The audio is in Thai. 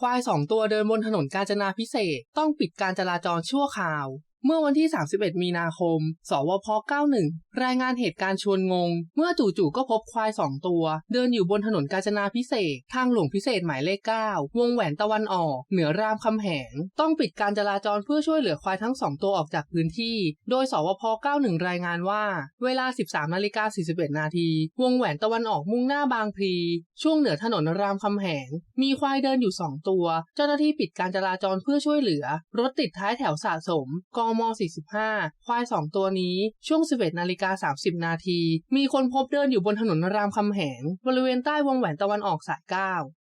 ควายสองตัวเดินบนถนนกาญจนาพิเศษต้องปิดการจราจรชั่วคราว เมื่อวันที่ 31 มีนาคม สวพ 91 รายงานเหตุการณ์ชวนงง เมื่อจู่ๆ ก็พบควายสองตัว เดินอยู่บนถนนกาญจนาพิเศษ ทางหลวงพิเศษหมายเลข 9 วงแหวนตะวันออก เหนือรามคำแหง ต้องปิดการจราจรเพื่อช่วยเหลือควายทั้งสองตัวออกจากพื้นที่ โดย สวพ 91 รายงานว่า เวลา 13นาฬิกา41 นาที วงแหวนตะวันออกมุ่งหน้าบางพลี ช่วงเหนือถนนรามคำแหง มีควายเดินอยู่ 2 ตัว เจ้าหน้าที่ปิดการจราจรเพื่อช่วยเหลือ รถติดท้ายแถวสะสมกม45 ควาย 2 ตัวนี้ช่วง 11 นาฬิกา 30 นาที มีคนพบเดินอยู่บนถนนรามคำแหง บริเวณใต้วงแหวนตะวันออกสาย 9